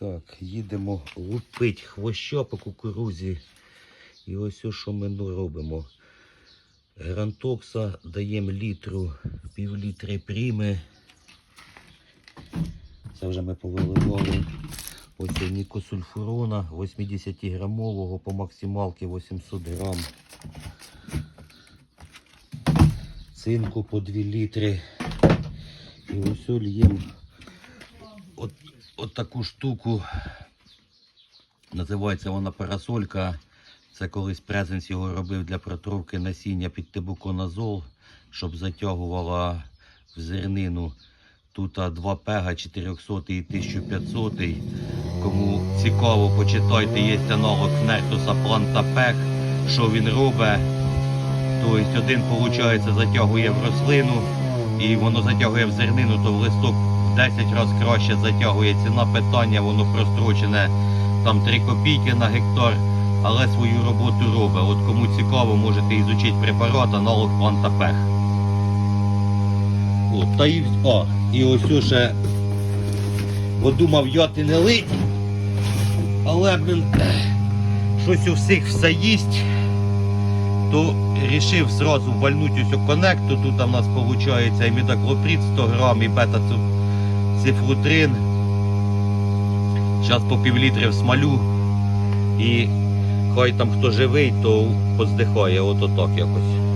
Так, їдемо лупить хвоща по кукурузі. І ось ось що ми ну робимо. Грантокса даємо літру, пів літри пріми. Це вже ми повиливали. Ось нікосульфурона 80 грамового по максималці 800 грам. Цинку по 2 літри. І ось льємо от, от таку штуку. Називається вона парасолька. Це колись презенс його робив для протровки насіння під тибуконазол, щоб затягувала в зернину. Тут а, два пега 400 і 1500. Кому цікаво, почитайте, є аналог Нертуса Плантапек, що він робить. Тобто один, виходить, затягує в рослину і воно затягує в зернину, то в листок 10 разів краще затягує ціна питання, воно прострочене там 3 копійки на гектар, але свою роботу робить. От кому цікаво, можете ізучити препарат, аналог Плантапех. От, та і, о, і ось ще бо думав йоти не лить, але, блін, щось у всіх все їсть, то рішив зразу вальнути ось коннекту. Тут у нас виходить і імідаклоприд 100 грам і бета-цифрутрин. Зараз по півлітри смалю і хай там хто живий, то поздихає, от отак якось.